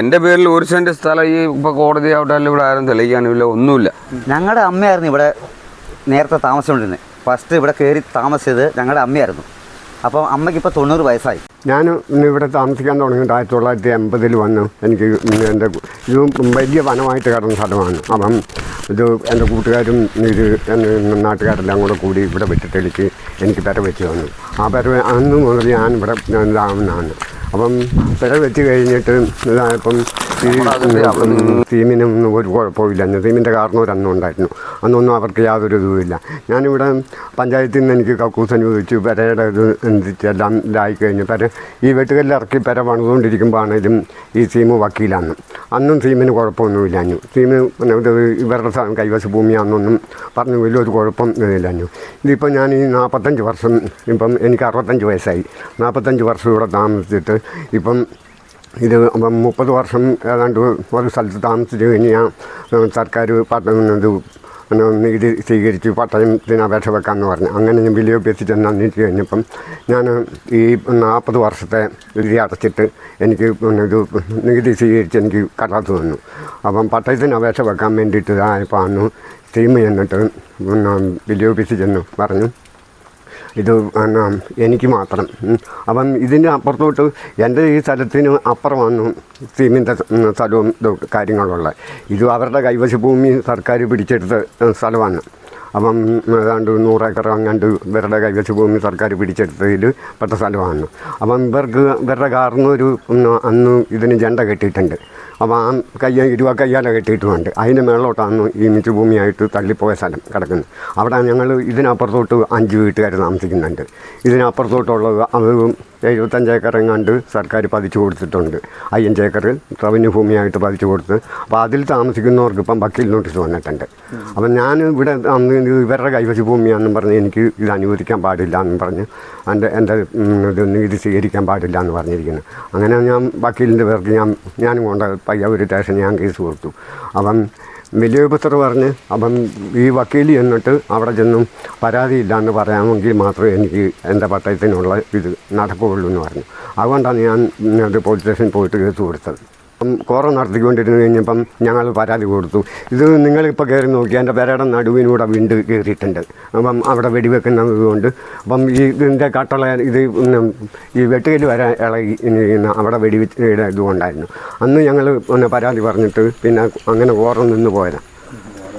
എന്റെ പേരിൽ ഒരു സെന്റ് സ്ഥലം ഈ ഇപ്പൊ കോടതി ആവട്ടാലും ഇവിടെ ആരും തെളിയിക്കാനുമില്ല ഒന്നുമില്ല. ഞങ്ങളുടെ അമ്മയായിരുന്നു ഇവിടെ നേരത്തെ താമസിച്ചുകൊണ്ടിരുന്നത് ഫസ്റ്റ് ഇവിടെ കയറി താമസിച്ചത് ഞങ്ങളുടെ അമ്മയായിരുന്നു. അപ്പം അമ്മയ്ക്ക് ഇപ്പോൾ തൊണ്ണൂറ് വയസ്സായി. ഞാൻ ഇന്ന് ഇവിടെ താമസിക്കാൻ തുടങ്ങിയിട്ട് ആയിരത്തി തൊള്ളായിരത്തി എൺപതിൽ വന്നു എനിക്ക് എന്റെ ഇത് വലിയ വനമായിട്ട് കിടന്ന സ്ഥലമാണ്. അപ്പം ഇത് എന്റെ കൂട്ടുകാരും ഇത് എന്റെ നാട്ടുകാരെല്ലാം കൂടെ കൂടി ഇവിടെ വെട്ടി തെളിച്ച് എനിക്ക് പെര വെച്ച് തന്നു. ആ പെര അന്ന് മുതൽ ഞാൻ ഇവിടെ ഇതാവുന്നതാണ്. അപ്പം പെര വെച്ച് കഴിഞ്ഞിട്ട് ഈ തീമിനൊന്നും ഒരു കുഴപ്പമില്ല. തീമിന്റെ കാരണം ഒരെണ്ണം ഉണ്ടായിരുന്നു. അന്നൊന്നും അവർക്ക് യാതൊരു ഇതുമില്ല. ഞാനിവിടെ പഞ്ചായത്തിൽ നിന്ന് എനിക്ക് കക്കൂസ് അനുവദിച്ചു. പെരയുടെ ഇത് എന്തിച്ചെല്ലാം ഇതായി കഴിഞ്ഞു. പെര ഈ വെട്ടുകല്ലിറക്കി പെര പണിതുകൊണ്ടിരിക്കുമ്പോഴാണേലും ഈ സീമ് വക്കീലാണ് അന്നും സീമിന് കുഴപ്പമൊന്നുമില്ലാഞ്ഞു സീമ് ഇവരുടെ കൈവശ ഭൂമിയാണെന്നൊന്നും പറഞ്ഞു വലിയൊരു കുഴപ്പം ഇല്ലാഞ്ഞു ഇതിപ്പോൾ ഞാൻ ഈ നാൽപ്പത്തഞ്ച് വർഷം ഇപ്പം എനിക്ക് അറുപത്തഞ്ച് വയസ്സായി. നാൽപ്പത്തഞ്ച് വർഷം ഇവിടെ താമസിച്ചിട്ട് ഇപ്പം ഇത് മുപ്പത് വർഷം ഏതാണ്ട് ഒരു സ്ഥലത്ത് താമസിച്ച് കഴിഞ്ഞാൽ സർക്കാർ പട്ടണം ഇത് നികുതി സ്വീകരിച്ച് പട്ടയത്തിന് അപേക്ഷ വെക്കാമെന്ന് പറഞ്ഞു. അങ്ങനെ ഞാൻ വലിയ ഓഫീസിൽ ചെന്ന് അന്വേഷിച്ച് കഴിഞ്ഞപ്പം ഞാൻ ഈ നാൽപ്പത് വർഷത്തെ നികുതി അടച്ചിട്ട് എനിക്ക് ഇത് നികുതി സ്വീകരിച്ച് എനിക്ക് കടാത്ത് തന്നു. അപ്പം പട്ടയത്തിന് അപേക്ഷ വെക്കാൻ വേണ്ടിയിട്ട് ഇതായപ്പോൾ അന്ന് ടീം ചെന്നിട്ട് പിന്നെ വലിയ ഓഫീസിൽ ചെന്നു പറഞ്ഞു. ഇത് എനിക്ക് മാത്രം. അപ്പം ഇതിന്റെ അപ്പുറത്തോട്ട് എന്റെ ഈ സ്ഥലത്തിന് അപ്പുറമാണ് സീമിന്റെ സ്ഥലവും കാര്യങ്ങളുള്ളത്. ഇത് അവരുടെ കൈവശ ഭൂമി സർക്കാർ പിടിച്ചെടുത്ത സ്ഥലമാണ്. അപ്പം ഏതാണ്ട് നൂറേക്കർ അങ്ങാണ്ട് ഇവരുടെ കൈവശ ഭൂമി സർക്കാർ പിടിച്ചെടുത്തതിൽ പെട്ട സ്ഥലമാണ് അപ്പം ഇവർക്ക് ഇവരുടെ കാറിന് ഒരു അന്ന് ഇതിന് ജണ്ട കെട്ടിയിട്ടുണ്ട്. അപ്പോൾ ആ കയ്യ ഇരുവ കയ്യാല കെട്ടിയിട്ടുമുണ്ട്. അതിന് മേളോട്ടാണ് ഈ മിച്ചുഭൂമിയായിട്ട് തള്ളിപ്പോയ സ്ഥലം കിടക്കുന്നത്. അവിടെ ഞങ്ങൾ ഇതിനപ്പുറത്തോട്ട് അഞ്ച് വീട്ടുകാർ താമസിക്കുന്നുണ്ട്. ഇതിനപ്പുറത്തോട്ടുള്ളത് അത് എഴുപത്തഞ്ച് ഏക്കർ എങ്ങാണ്ട് സർക്കാർ പതിച്ചു കൊടുത്തിട്ടുണ്ട്. അയ്യഞ്ച് ഏക്കർ റവന്യൂ ഭൂമിയായിട്ട് പതിച്ചു കൊടുത്ത്. അപ്പോൾ അതിൽ താമസിക്കുന്നവർക്ക് ഇപ്പം വക്കീൽ നോട്ടീസ് വന്നിട്ടുണ്ട്. അപ്പം ഞാൻ ഇവിടെ അന്ന് ഇവരുടെ കൈവശ ഭൂമിയാണെന്നും പറഞ്ഞ് എനിക്ക് ഇത് അനുവദിക്കാൻ പാടില്ല എന്നും പറഞ്ഞ് എന്റെ എന്റെ ഇത് നീതി സ്വീകരിക്കാൻ പാടില്ല എന്ന് പറഞ്ഞിരിക്കുന്നു. അങ്ങനെ ഞാൻ വക്കീലിന്റെ പേർക്ക് ഞാൻ ഞാനും കൊണ്ട് ഒരു സ്റ്റേഷൻ ഞാൻ കേസ് കൊടുത്തു. അപ്പം വലിയ ഓഫീസർ പറഞ്ഞ് അപ്പം ഈ വക്കീൽ ചെന്നിട്ട് അവിടെ ചെന്നും പരാതിയില്ല എന്ന് പറയാമെങ്കിൽ മാത്രമേ എനിക്ക് എന്റെ പട്ടയത്തിനുള്ള ഇത് നടക്കുകയുള്ളൂ എന്ന് പറഞ്ഞു. അതുകൊണ്ടാണ് ഞാൻ പോലീസ് സ്റ്റേഷനിൽ പോയിട്ട് കേസ് കൊടുത്തത്. കോറ നടത്തിക്കൊണ്ടിരുന്ന് കഴിഞ്ഞപ്പം ഞങ്ങൾ പരാതി കൊടുത്തു. ഇത് നിങ്ങളിപ്പോൾ കയറി നോക്കി എന്റെ പെരയുടെ നടുവിനൂടെ വീണ്ട് കയറിയിട്ടുണ്ട് അപ്പം അവിടെ വെടിവെക്കുന്നത് കൊണ്ട് അപ്പം ഇതിന്റെ കട്ടള ഇത് ഈ വെട്ടുകല്ല് വരെ ഇളകി അവിടെ വെടിവെച്ച് ഇതുകൊണ്ടായിരുന്നു അന്ന് ഞങ്ങൾ പിന്നെ പരാതി പറഞ്ഞിട്ട് പിന്നെ അങ്ങനെ കോറ നിന്ന് പോയതാണ്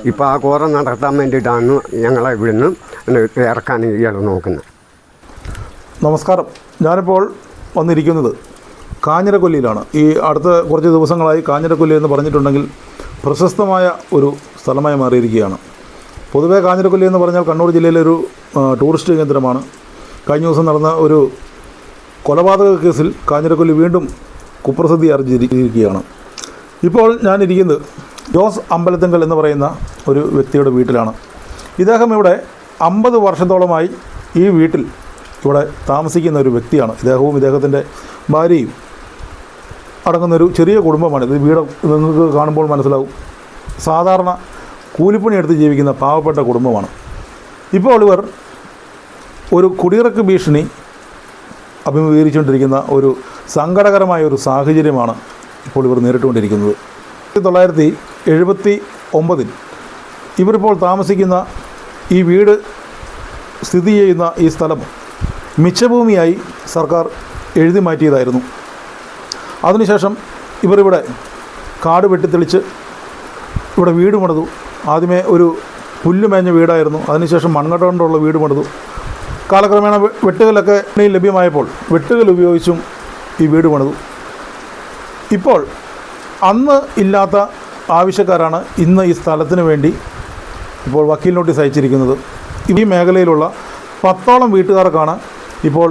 ഇപ്പോൾ ആ കോറ നടത്താൻ വേണ്ടിയിട്ടാണ് ഞങ്ങളെ ഇവിടുന്ന് ഇറക്കാൻ ഇയാൾ നോക്കുന്നത്. നമസ്കാരം. ഞാനിപ്പോൾ വന്നിരിക്കുന്നത് കാഞ്ഞിരക്കൊല്ലിയിലാണ്. ഈ അടുത്ത കുറച്ച് ദിവസങ്ങളായി കാഞ്ഞിരക്കൊല്ലി എന്ന് പറഞ്ഞിട്ടുണ്ടെങ്കിൽ പ്രശസ്തമായ ഒരു സ്ഥലമായി മാറിയിരിക്കുകയാണ്. പൊതുവേ കാഞ്ഞിരക്കൊല്ലി എന്ന് പറഞ്ഞാൽ കണ്ണൂർ ജില്ലയിലെ ഒരു ടൂറിസ്റ്റ് കേന്ദ്രമാണ്. കഴിഞ്ഞ ദിവസം നടന്ന ഒരു കൊലപാതക കേസിൽ കാഞ്ഞിരക്കൊല്ലി വീണ്ടും കുപ്രസിദ്ധി ആർജിച്ചിരിക്കുകയാണ് ഇപ്പോൾ ഞാനിരിക്കുന്നത് ജോസ് അമ്പലത്തിങ്കൽ എന്ന് പറയുന്ന ഒരു വ്യക്തിയുടെ വീട്ടിലാണ്. ഇദ്ദേഹം ഇവിടെ അമ്പത് വർഷത്തോളമായി ഈ വീട്ടിൽ ഇവിടെ താമസിക്കുന്ന ഒരു വ്യക്തിയാണ്. ഇദ്ദേഹവും ഇദ്ദേഹത്തിന്റെ ഭാര്യയും. അടങ്ങുന്നൊരു ചെറിയ കുടുംബമാണ്. ഇത് വീട് നിങ്ങൾക്ക് കാണുമ്പോൾ മനസ്സിലാവും. സാധാരണ കൂലിപ്പണി എടുത്ത് ജീവിക്കുന്ന പാവപ്പെട്ട കുടുംബമാണ്. ഇപ്പോൾ ഇവർ ഒരു കുടിയിറക്ക് ഭീഷണി അഭിമുഖീകരിച്ചുകൊണ്ടിരിക്കുന്ന ഒരു സങ്കടകരമായ ഒരു സാഹചര്യമാണ് ഇപ്പോൾ ഇവർ നേരിട്ടുകൊണ്ടിരിക്കുന്നത്. ആയിരത്തി തൊള്ളായിരത്തി എഴുപത്തി ഒമ്പതിൽ ഇവരിപ്പോൾ താമസിക്കുന്ന ഈ വീട് സ്ഥിതി ചെയ്യുന്ന ഈ സ്ഥലം മിച്ചഭൂമിയായി സർക്കാർ എഴുതി മാറ്റിയതായിരുന്നു. അതിനുശേഷം ഇവർ ഇവിടെ കാട് വെട്ടിത്തെളിച്ച് ഇവിടെ വീട് പണിതു. ആദ്യമേ ഒരു പുല്ലുമേഞ്ഞ വീടായിരുന്നു. അതിനുശേഷം മൺകട്ട കൊണ്ടുള്ള വീട് പണിതു. കാലക്രമേണ വെട്ടുകലൊക്കെ ലഭ്യമായപ്പോൾ വെട്ടുകൽ ഉപയോഗിച്ചും ഈ വീട് പണിതു. ഇപ്പോൾ അന്ന് ഇല്ലാത്ത ആവശ്യക്കാരാണ് ഇന്ന് ഈ സ്ഥലത്തിന് വേണ്ടി ഇപ്പോൾ വക്കീൽ നോട്ടീസ് അയച്ചിരിക്കുന്നത്. ഈ മേഖലയിലുള്ള പത്തോളം വീട്ടുകാർക്കാണ് ഇപ്പോൾ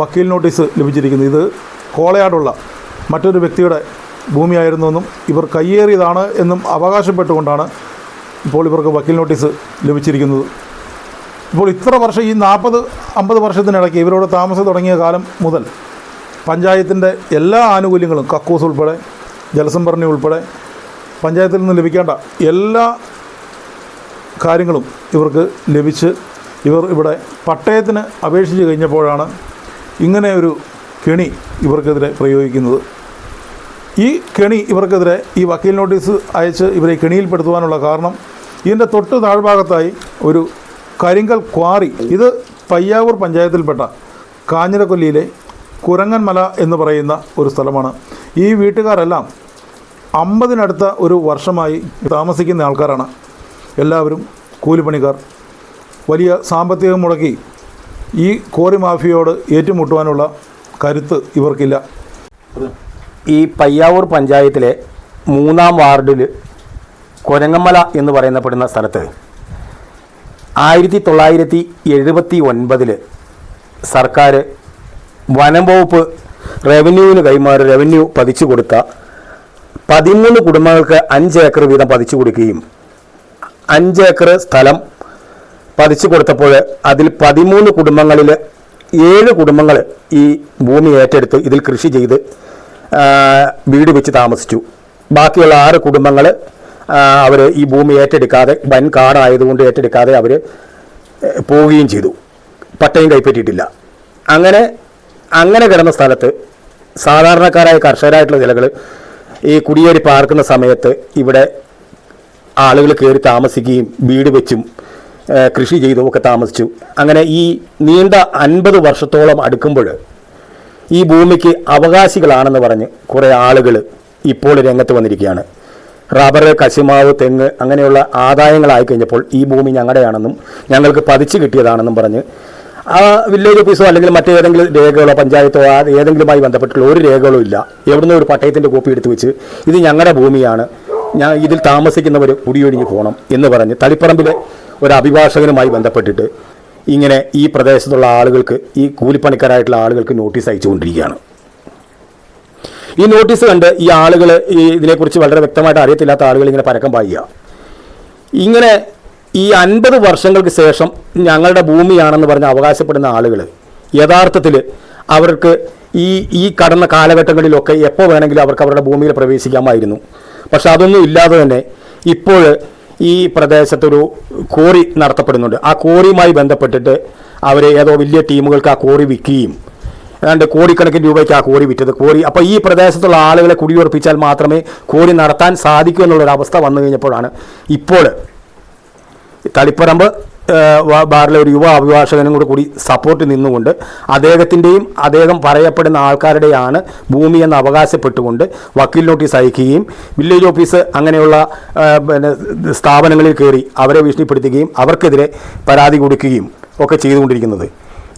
വക്കീൽ നോട്ടീസ് ലഭിച്ചിരിക്കുന്നത്. ഇത് കോളയാടുള്ള മറ്റൊരു വ്യക്തിയുടെ ഭൂമിയായിരുന്നുവെന്നും ഇവർ കയ്യേറിയതാണ് എന്നും അവകാശപ്പെട്ടുകൊണ്ടാണ് ഇപ്പോൾ ഇവർക്ക് വക്കീൽ നോട്ടീസ് ലഭിച്ചിരിക്കുന്നത്. ഇപ്പോൾ ഇത്ര വർഷം ഈ നാൽപ്പത് അമ്പത് വർഷത്തിനിടയ്ക്ക് ഇവരോട് താമസം തുടങ്ങിയ കാലം മുതൽ പഞ്ചായത്തിന്റെ എല്ലാ ആനുകൂല്യങ്ങളും കക്കൂസ് ഉൾപ്പെടെ ജലസംഭരണി ഉൾപ്പെടെ പഞ്ചായത്തിൽ നിന്ന് ലഭിക്കേണ്ട എല്ലാ കാര്യങ്ങളും ഇവർക്ക് ലഭിച്ച് ഇവർ ഇവിടെ പട്ടയത്തിന് അപേക്ഷിച്ച് കഴിഞ്ഞപ്പോഴാണ് ഇങ്ങനെ ഒരു കെണി ഇവർക്കെതിരെ പ്രയോഗിക്കുന്നത്. ഈ കെണി ഇവർക്കെതിരെ ഈ വക്കീൽ നോട്ടീസ് അയച്ച് ഇവരെ കെണിയിൽപ്പെടുത്തുവാനുള്ള കാരണം ഇതിന്റെ തൊട്ട് താഴ്ഭാഗത്തായി ഒരു കരിങ്കൽ ക്വാറി. ഇത് പയ്യാവൂർ പഞ്ചായത്തിൽപ്പെട്ട കാഞ്ഞിരക്കൊല്ലിയിലെ കുരങ്ങൻമല എന്ന് പറയുന്ന ഒരു സ്ഥലമാണ്. ഈ വീട്ടുകാരെല്ലാം അമ്പതിനടുത്ത ഒരു വർഷമായി താമസിക്കുന്ന ആൾക്കാരാണ്. എല്ലാവരും കൂലിപ്പണിക്കാർ. വലിയ സാമ്പത്തികം മുടക്കി ഈ കോറി മാഫിയോട് ഏറ്റുമുട്ടുവാനുള്ള കരുത്ത് ഇവർക്കില്ല. ഈ പയ്യാവൂർ പഞ്ചായത്തിലെ മൂന്നാം വാർഡിൽ കൊരങ്ങമല എന്ന് പറയുന്നപ്പെടുന്ന സ്ഥലത്ത് ആയിരത്തി തൊള്ളായിരത്തി എഴുപത്തി ഒൻപതിൽ സർക്കാർ വനം വകുപ്പ് റവന്യൂവിന് കൈമാറി റവന്യൂ പതിച്ചു കൊടുത്ത പതിമൂന്ന് കുടുംബങ്ങൾക്ക് അഞ്ച് ഏക്കർ വീതം പതിച്ചു കൊടുക്കുകയും അഞ്ച് ഏക്കർ സ്ഥലം പതിച്ചു കൊടുത്തപ്പോൾ അതിൽ പതിമൂന്ന് കുടുംബങ്ങളിൽ ഏഴ് കുടുംബങ്ങൾ ഈ ഭൂമി ഏറ്റെടുത്ത് ഇതിൽ കൃഷി ചെയ്ത് വീട് വെച്ച് താമസിച്ചു. ബാക്കിയുള്ള ആറ് കുടുംബങ്ങൾ അവർ ഈ ഭൂമി ഏറ്റെടുക്കാതെ വൻ കാടായതുകൊണ്ട് ഏറ്റെടുക്കാതെ അവർ പോവുകയും ചെയ്തു. പട്ടയം കൈപ്പറ്റിയിട്ടില്ല. അങ്ങനെ അങ്ങനെ കിടന്ന സ്ഥലത്ത് സാധാരണക്കാരായ കർഷകരായിട്ടുള്ള നിലകൾ ഈ കുടിയേറി പാർക്കുന്ന സമയത്ത് ഇവിടെ ആളുകൾ കയറി താമസിക്കുകയും വീട് വെച്ചും കൃഷി ചെയ്തും ഒക്കെ താമസിച്ചു. അങ്ങനെ ഈ നീണ്ട അൻപത് വർഷത്തോളം അടുക്കുമ്പോൾ ഈ ഭൂമിക്ക് അവകാശികളാണെന്ന് പറഞ്ഞ് കുറേ ആളുകൾ ഇപ്പോൾ രംഗത്ത് വന്നിരിക്കുകയാണ്. റബ്ബർ കശുമാവ് തെങ്ങ് അങ്ങനെയുള്ള ആദായങ്ങളായി കഴിഞ്ഞപ്പോൾ ഈ ഭൂമി ഞങ്ങളുടെയാണെന്നും ഞങ്ങൾക്ക് പതിച്ചു കിട്ടിയതാണെന്നും പറഞ്ഞ് ആ വില്ലേജ് ഓഫീസോ അല്ലെങ്കിൽ മറ്റേതെങ്കിലും രേഖകളോ പഞ്ചായത്തോ ആ ഏതെങ്കിലുമായി ബന്ധപ്പെട്ടുള്ള ഒരു രേഖകളോ ഇല്ല. എവിടുന്ന് ഒരു പട്ടയത്തിന്റെ കോപ്പി എടുത്തു വെച്ച് ഇത് ഞങ്ങളുടെ ഭൂമിയാണ്. ഞാൻ ഇതിൽ താമസിക്കുന്നവർ കുടിയൊഴിഞ്ഞ് പോകണം എന്ന് പറഞ്ഞ് തളിപ്പറമ്പിലെ ഒരു അഭിഭാഷകനുമായി ബന്ധപ്പെട്ടിട്ട് ഇങ്ങനെ ഈ പ്രദേശത്തുള്ള ആളുകൾക്ക് ഈ കൂലിപ്പണിക്കാരായിട്ടുള്ള ആളുകൾക്ക് നോട്ടീസ് അയച്ചുകൊണ്ടിരിക്കുകയാണ്. ഈ നോട്ടീസ് കണ്ട് ഈ ആളുകൾ ഈ ഇതിനെക്കുറിച്ച് വളരെ വ്യക്തമായിട്ട് അറിയത്തില്ലാത്ത ആളുകൾ ഇങ്ങനെ പരക്കം പായുക. ഇങ്ങനെ ഈ അൻപത് വർഷങ്ങൾക്ക് ശേഷം ഞങ്ങളുടെ ഭൂമിയാണെന്ന് പറഞ്ഞ് അവകാശപ്പെടുന്ന ആളുകൾ യഥാർത്ഥത്തിൽ അവർക്ക് ഈ ഈ കടന്ന കാലഘട്ടങ്ങളിലൊക്കെ എപ്പോൾ വേണമെങ്കിലും അവർക്ക് അവരുടെ ഭൂമിയിൽ പ്രവേശിക്കാമായിരുന്നു. പക്ഷെ അതൊന്നും ഇല്ലാതെ തന്നെ ഇപ്പോൾ ഈ പ്രദേശത്തൊരു കോറി നടത്തപ്പെടുന്നുണ്ട്. ആ കോറിയുമായി ബന്ധപ്പെട്ടിട്ട് അവർ ഏതോ വലിയ ടീമുകൾക്ക് ആ കോറി വിൽക്കുകയും ഏതാണ്ട് കോടിക്കണക്കിന് രൂപയ്ക്ക് ആ കോറി വിറ്റത്. കോറി അപ്പോൾ ഈ പ്രദേശത്തുള്ള ആളുകളെ കുടിയുറപ്പിച്ചാൽ മാത്രമേ കോറി നടത്താൻ സാധിക്കൂ എന്നുള്ളൊരു അവസ്ഥ വന്നു കഴിഞ്ഞപ്പോഴാണ് ഇപ്പോൾ തളിപ്പറമ്പ് ബാറിലെ ഒരു യുവ അഭിഭാഷകനും കൂടെ കൂടി സപ്പോർട്ട് നിന്നുകൊണ്ട് അദ്ദേഹത്തിന്റെയും അദ്ദേഹം പറയപ്പെടുന്ന ആൾക്കാരുടെയാണ് ഭൂമി എന്ന് അവകാശപ്പെട്ടുകൊണ്ട് വക്കീൽ നോട്ടീസ് അയക്കുകയും വില്ലേജ് ഓഫീസ് അങ്ങനെയുള്ള പിന്നെ സ്ഥാപനങ്ങളിൽ കയറി അവരെ ഭീഷണിപ്പെടുത്തുകയും അവർക്കെതിരെ പരാതി കൊടുക്കുകയും ഒക്കെ ചെയ്തുകൊണ്ടിരിക്കുന്നത്.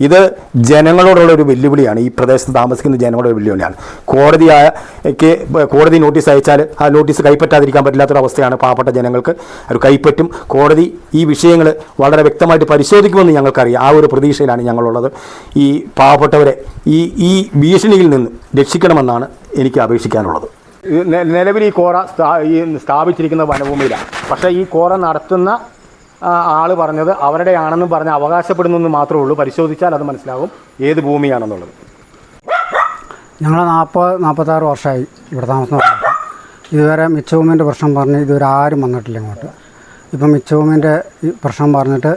ഇത് ജനങ്ങളോടുള്ള ഒരു വെല്ലുവിളിയാണ്. ഈ പ്രദേശത്ത് താമസിക്കുന്ന ജനങ്ങളുടെ വെല്ലുവിളിയാണ്. കോടതിക്ക് കോടതി നോട്ടീസ് അയച്ചാൽ ആ നോട്ടീസ് കൈപ്പറ്റാതിരിക്കാൻ പറ്റില്ലാത്തൊരവസ്ഥയാണ് പാവപ്പെട്ട ജനങ്ങൾക്ക് ഒരു കൈപ്പറ്റും. കോടതി ഈ വിഷയങ്ങൾ വളരെ വ്യക്തമായിട്ട് പരിശോധിക്കുമെന്ന് ഞങ്ങൾക്കറിയാം. ആ ഒരു പ്രതീക്ഷയിലാണ് ഞങ്ങളുള്ളത്. ഈ പാവപ്പെട്ടവരെ ഈ ഈ ഭീഷണിയിൽ നിന്ന് രക്ഷിക്കണമെന്നാണ് എനിക്ക് അപേക്ഷിക്കാനുള്ളത്. നിലവിൽ ഈ കോറ ഈ സ്ഥാപിച്ചിരിക്കുന്ന വനഭൂമിയിലാണ്. പക്ഷേ ഈ കോറ നടത്തുന്ന ആൾ പറഞ്ഞത് അവരുടെ ആണെന്ന് പറഞ്ഞ് അവകാശപ്പെടുന്നു എന്ന് മാത്രമേ ഉള്ളൂ. പരിശോധിച്ചാൽ അത് മനസ്സിലാവും ഏത് ഭൂമിയാണെന്നുള്ളത്. ഞങ്ങൾ നാൽപ്പത് നാൽപ്പത്താറ് വർഷമായി ഇവിടെ താമസം. ഇതുവരെ മിച്ചഭൂമിന്റെ പ്രശ്നം പറഞ്ഞ് ഇതുവരെ ആരും വന്നിട്ടില്ല ഇങ്ങോട്ട്. ഇപ്പം മിച്ചഭൂമിന്റെ ഈ പ്രശ്നം പറഞ്ഞിട്ട്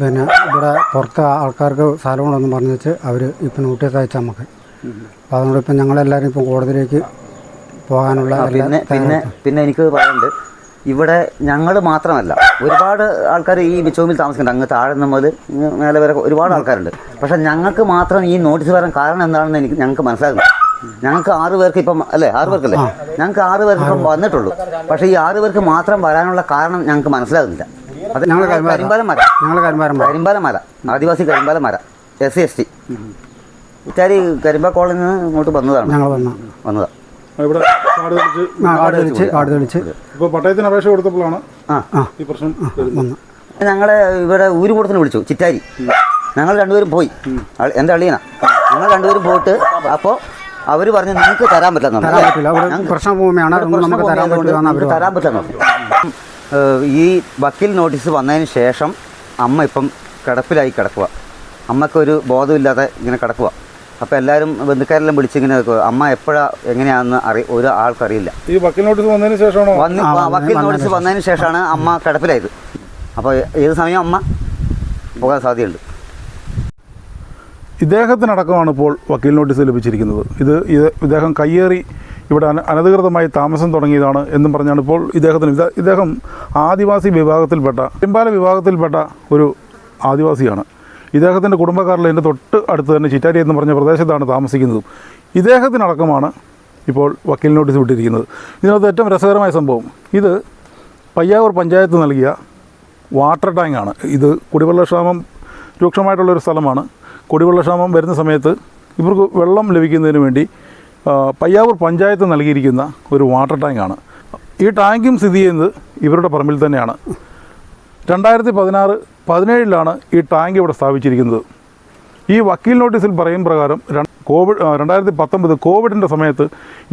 പിന്നെ ഇവിടെ പുറത്ത് ആൾക്കാർക്ക് സ്ഥലമുണ്ടെന്ന് പറഞ്ഞു വെച്ച് അവർ ഇപ്പം നോട്ടീസ് അയച്ചാൽ നമുക്ക്. അപ്പോൾ അതുകൊണ്ട് ഇപ്പം ഞങ്ങളെല്ലാവരും ഇപ്പം കോടതിയിലേക്ക് പോകാനുള്ള പിന്നെ പിന്നെ പിന്നെ എനിക്ക് പറയാനുണ്ട്. ഇവിടെ ഞങ്ങൾ മാത്രമല്ല ഒരുപാട് ആൾക്കാർ ഈ മിച്ചോമിൽ താമസിക്കുന്നുണ്ട്. അങ്ങ് താഴെ നമ്മൾ മേലെ വരെ ഒരുപാട് ആൾക്കാരുണ്ട്. പക്ഷെ ഞങ്ങൾക്ക് മാത്രം ഈ നോട്ടീസ് വരാൻ കാരണം എന്താണെന്ന് എനിക്ക് ഞങ്ങൾക്ക് മനസ്സിലാകുന്നു ഞങ്ങൾക്ക് ആറ് പേർക്ക് ഇപ്പം അല്ലേ? ആറ് പേർക്കല്ലേ? ഞങ്ങൾക്ക് ആറ് പേർക്ക് ഇപ്പം വന്നിട്ടുള്ളൂ. പക്ഷേ ഈ ആറ് പേർക്ക് മാത്രം വരാനുള്ള കാരണം ഞങ്ങൾക്ക് മനസ്സിലാകുന്നില്ല. അത് ഞങ്ങൾ കരിമ്പാലം. മല ഞങ്ങൾ കരിമ്പാലം. ആദിവാസി കരിമ്പാലം മല എസ് സി എസ് ടി. ഇറ്റാരി കരിമ്പ കോളേജിൽ നിന്ന് ഇങ്ങോട്ട് വന്നതാണ്. ഞങ്ങൾ വന്ന വന്നതാ. ഇവിടെ കാട് തെളിച്ച് കാട് തെളിച്ച് കാട് തെളിച്ച്. ഇപ്പോൾ പട്ടയത്തിന് അപേക്ഷ കൊടുത്തപ്പോഴാണ് ആ ഈ പ്രശ്നം ഇവിടെ ഊരുകൂടത്തിന് വിളിച്ചു ചിറ്റാരി. ഞങ്ങൾ രണ്ടുപേരും പോയി. എന്താ എന്റെ അളിയനാ? ഞങ്ങൾ രണ്ടുപേരും പോയിട്ട് അപ്പോൾ അവർ പറഞ്ഞു നിങ്ങൾക്ക് തരാൻ പറ്റില്ല തരാൻ പറ്റില്ല. അവിടെ പ്രശ്ന ഭൂമിയാണ്. നമുക്ക് തരാൻ പറ്റില്ല അവർ തരാൻ പറ്റില്ല ഈ വക്കീൽ നോട്ടീസ് വന്നതിന് ശേഷം അമ്മ ഇപ്പം കിടപ്പിലായി കിടക്കുക അമ്മക്കൊരു ബോധമില്ലാതെ ഇങ്ങനെ കിടക്കുക അപ്പോൾ എല്ലാവരും ബന്ധുക്കാരെല്ലാം വിളിച്ചിങ്ങനെ. അമ്മ എപ്പോഴാണ് എങ്ങനെയാണെന്ന് അറി ഒരു ആൾക്കറിയില്ല ഈ വക്കീൽ നോട്ടീസ് വന്നതിന് ശേഷമാണോ? വന്ന് വക്കീൽ നോട്ടീസ് വന്നതിന് ശേഷമാണ് അമ്മ കിടപ്പിലായത്. അപ്പോൾ ഏത് സമയം അമ്മ പോകാൻ സാധ്യതയുണ്ട്. ഇദ്ദേഹത്തിനടക്കമാണ് ഇപ്പോൾ വക്കീൽ നോട്ടീസ് ലഭിച്ചിരിക്കുന്നത്. ഇത് ഇത് ഇദ്ദേഹം കയ്യേറി ഇവിടെ അന അനധികൃതമായി താമസം തുടങ്ങിയതാണ് എന്നും പറഞ്ഞാണ് ഇപ്പോൾ ഇദ്ദേഹത്തിന്. ഇദ്ദേഹം ആദിവാസി വിഭാഗത്തിൽപ്പെട്ട പെരുമ്പാല വിഭാഗത്തിൽപ്പെട്ട ഒരു ആദിവാസിയാണ്. ഇദ്ദേഹത്തിന്റെ കുടുംബക്കാരിൽ എന്റെ തൊട്ട് അടുത്ത് തന്നെ ചിറ്റാരി എന്ന് പറഞ്ഞ പ്രദേശത്താണ് താമസിക്കുന്നതും. ഇദ്ദേഹത്തിനടക്കമാണ് ഇപ്പോൾ വക്കീൽ നോട്ടീസ് വിട്ടിരിക്കുന്നത്. ഇതിനകത്ത് ഏറ്റവും രസകരമായ സംഭവം ഇത് പയ്യാവൂർ പഞ്ചായത്ത് നൽകിയ വാട്ടർ ടാങ്ക് ആണ് ഇത് കുടിവെള്ളക്ഷാമം രൂക്ഷമായിട്ടുള്ളൊരു സ്ഥലമാണ്. കുടിവെള്ളക്ഷാമം വരുന്ന സമയത്ത് ഇവർക്ക് വെള്ളം ലഭിക്കുന്നതിന് വേണ്ടി പയ്യാവൂർ പഞ്ചായത്ത് നൽകിയിരിക്കുന്ന ഒരു വാട്ടർ ടാങ്കാണ്. ഈ ടാങ്കും സ്ഥിതി ചെയ്യുന്നത് ഇവരുടെ പറമ്പിൽ തന്നെയാണ്. രണ്ടായിരത്തി പതിനാറ് പതിനേഴിലാണ് ഈ ടാങ്ക് ഇവിടെ സ്ഥാപിച്ചിരിക്കുന്നത്. ഈ വക്കീൽ നോട്ടീസിൽ പറയും പ്രകാരം കോവിഡ് രണ്ടായിരത്തി പത്തൊമ്പത് കോവിഡിന്റെ സമയത്ത്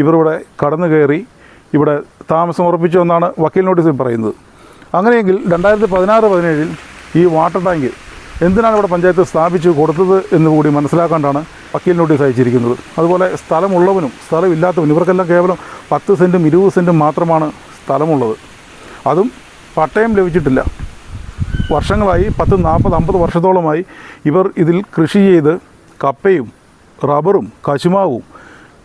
ഇവരിവിടെ കടന്നു കയറി ഇവിടെ താമസം ഉറപ്പിച്ചു എന്നാണ് വക്കീൽ നോട്ടീസിൽ പറയുന്നത്. അങ്ങനെയെങ്കിൽ രണ്ടായിരത്തി പതിനാറ് പതിനേഴിൽ ഈ വാട്ടർ ടാങ്ക് എന്തിനാണ് ഇവിടെ പഞ്ചായത്ത് സ്ഥാപിച്ച് കൊടുത്തത് എന്ന് കൂടി മനസ്സിലാക്കാണ്ടാണ് വക്കീൽ നോട്ടീസ് അയച്ചിരിക്കുന്നത്. അതുപോലെ സ്ഥലമുള്ളവനും സ്ഥലമില്ലാത്തവനും ഇവർക്കെല്ലാം കേവലം പത്ത് സെന്റും ഇരുപത് സെന്റും മാത്രമാണ് സ്ഥലമുള്ളത്. അതും പട്ടയം ലഭിച്ചിട്ടില്ല. വർഷങ്ങളായി പത്ത് നാൽപ്പത് അമ്പത് വർഷത്തോളമായി ഇവർ ഇതിൽ കൃഷി ചെയ്ത് കപ്പയും റബ്ബറും കശുമാവും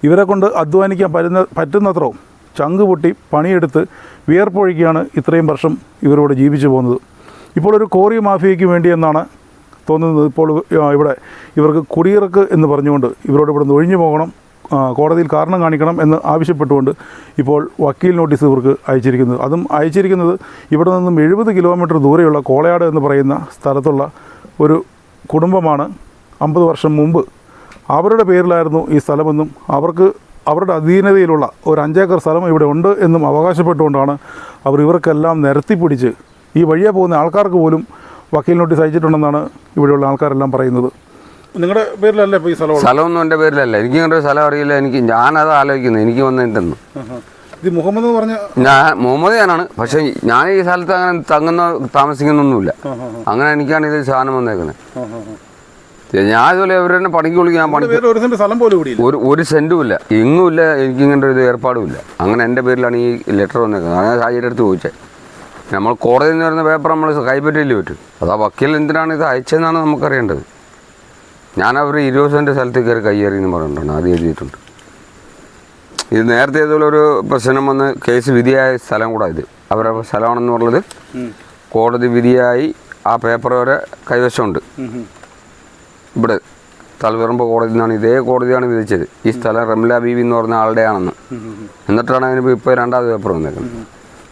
ഇവരെ കൊണ്ട് അധ്വാനിക്കാൻ പറ്റുന്ന പറ്റുന്നത്രോ ചങ്ക് പൊട്ടി പണിയെടുത്ത് വിയർപ്പൊഴുക്കിയാണ് ഇത്രയും വർഷം ഇവരോട് ജീവിച്ചു പോകുന്നത്. ഇപ്പോൾ ഒരു കോറി മാഫിയയ്ക്ക് വേണ്ടി എന്നാണ് തോന്നുന്നത്. ഇപ്പോൾ ഇവിടെ ഇവർക്ക് കുടിയിറക്ക് എന്ന് പറഞ്ഞുകൊണ്ട് ഇവരോട് ഇവിടെ നിന്ന് ഒഴിഞ്ഞു പോകണം. കോടതിയിൽ കാരണം കാണിക്കണം എന്ന് ആവശ്യപ്പെട്ടുകൊണ്ട് ഇപ്പോൾ വക്കീൽ നോട്ടീസ് ഇവർക്ക് അയച്ചിരിക്കുന്നത് അതും അയച്ചിരിക്കുന്നത് ഇവിടെ നിന്നും എഴുപത് കിലോമീറ്റർ ദൂരെയുള്ള കോളയാട് എന്ന് പറയുന്ന സ്ഥലത്തുള്ള ഒരു കുടുംബമാണ് അമ്പത് വർഷം മുമ്പ് അവരുടെ പേരിലായിരുന്നു ഈ സ്ഥലമെന്നും അവർക്ക് അവരുടെ അധീനതയിലുള്ള ഒരു അഞ്ചേക്കർ സ്ഥലം ഇവിടെ ഉണ്ട് എന്നും അവകാശപ്പെട്ടുകൊണ്ടാണ് അവർ ഇവർക്കെല്ലാം നിരത്തിപ്പിടിച്ച് ഈ വഴിയെ പോകുന്ന ആൾക്കാർക്ക് പോലും വക്കീൽ നോട്ടീസ് അയച്ചിട്ടുണ്ടെന്നാണ് ഇവിടെയുള്ള ആൾക്കാരെല്ലാം പറയുന്നത്. നിങ്ങളുടെ പേരിലല്ലേ ഇപ്പോൾ ഈ സ്ഥലം സ്ഥലമൊന്നും എന്റെ പേരിലല്ല. എനിക്ക് ഇങ്ങനെ ഒരു സ്ഥലം അറിയില്ല. എനിക്ക് ഞാനത് ആലോചിക്കുന്നത് എനിക്ക് വന്നിട്ടെന്ന് ഇത് മുഹമ്മദ് എന്ന് പറഞ്ഞ ഞാൻ മുഹമ്മദ് ഞാനാണ്. പക്ഷേ ഞാൻ ഈ സ്ഥലത്ത് അങ്ങനെ തങ്ങുന്ന താമസിക്കുന്നൊന്നുമില്ല. അങ്ങനെ എനിക്കാണ് ഇത് സാധനം വന്നേക്കുന്നത് ഞാൻ ഇതുപോലെ ഇവരെന്നെ പണിക്ക് വിളിക്കും. ഞാൻ പണിക്ക് ഒരു സെന്റ് സ്ഥലം പോലും കൂടി ഒരു ഒരു സെന്റും ഇല്ല. എങ്ങുമില്ല എനിക്ക് ഇങ്ങനെ ഒരു ഏർപ്പാടും ഇല്ല. അങ്ങനെ എന്റെ പേരിലാണ് ഈ ലെറ്റർ വന്നേക്കുന്നത്. അങ്ങനെ സാഹചര്യം എടുത്ത് ചോദിച്ചത് നമ്മൾ കോടതിയിൽ നിന്ന് വരുന്ന പേപ്പർ നമ്മൾ കൈപ്പറ്റില്ലേ പറ്റും. അത് ആ വക്കീൽ എന്തിനാണ് ഇത് അയച്ചതെന്നാണ് നമുക്കറിയേണ്ടത്. ഞാൻ അവർ ഇരുപത് സെന്റ് സ്ഥലത്ത് കയറി കയ്യേറി എന്ന് പറഞ്ഞിട്ടുണ്ട് അത് എഴുതിയിട്ടുണ്ട്. ഇത് നേരത്തെ ഇതുപോലെ ഒരു പ്രശ്നം വന്ന് കേസ് വിധിയായ സ്ഥലം കൂടെ ഇത്. അവരുടെ സ്ഥലമാണെന്ന് പറഞ്ഞത് കോടതി വിധിയായി ആ പേപ്പർ വരെ കൈവശമുണ്ട്. ഇവിടെ തലവിറമ്പ് കോടതി നിന്നാണ് ഇതേ കോടതിയാണ് വിധിച്ചത്. ഈ സ്ഥലം റംല ബീവി എന്ന് പറഞ്ഞ ആളുടെ ആണെന്ന് എന്നിട്ടാണ് അതിന് ഇപ്പോൾ രണ്ടാമത് പേപ്പർ വന്നേക്കുന്നത്.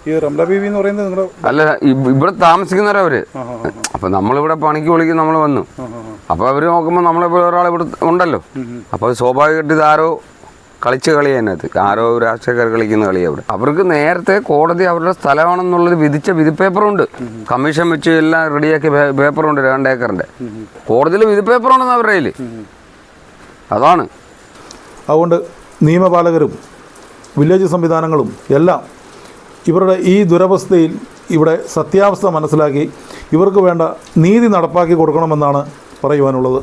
ഈ റംല ബീവി എന്ന് പറയുന്നത് നിങ്ങളുടെ അല്ല ഇവിടെ ഇവിടെ താമസിക്കുന്നവരവര് അപ്പൊ നമ്മളിവിടെ പണിക്ക് വിളിക്കും നമ്മൾ വന്നു. അപ്പൊ അവർ നോക്കുമ്പോൾ നമ്മളെപ്പോലെ ഒരാൾ ഇവിടെ ഉണ്ടല്ലോ. അപ്പൊ സ്വാഭാവികമായിട്ട് ഇതാരോ കളിച്ച കളി അതിനകത്ത്. ആരോ രാഷ്ട്രീയക്കാർ കളിക്കുന്ന കളി അവിടെ അവർക്ക് നേരത്തെ കോടതി അവരുടെ സ്ഥലമാണെന്നുള്ളത് വിധിച്ച വിധിപ്പേപ്പറുണ്ട് കമ്മീഷൻ വെച്ച് എല്ലാം റെഡിയാക്കിയ പേപ്പറുണ്ട് രണ്ട് ഏക്കറിന്റെ. കോടതിയിൽ വിധിപ്പേപ്പറുണ്ടെന്ന് അവരുടെ കയ്യിൽ അതാണ്. അതുകൊണ്ട് നിയമപാലകരും വില്ലേജ് സംവിധാനങ്ങളും എല്ലാം ഇവരുടെ ഈ ദുരവസ്ഥയിൽ ഇവിടെ സത്യാവസ്ഥ മനസ്സിലാക്കി ഇവർക്ക് വേണ്ട നീതി നടപ്പാക്കി കൊടുക്കണമെന്നാണ് പറയുവാനുള്ളത്.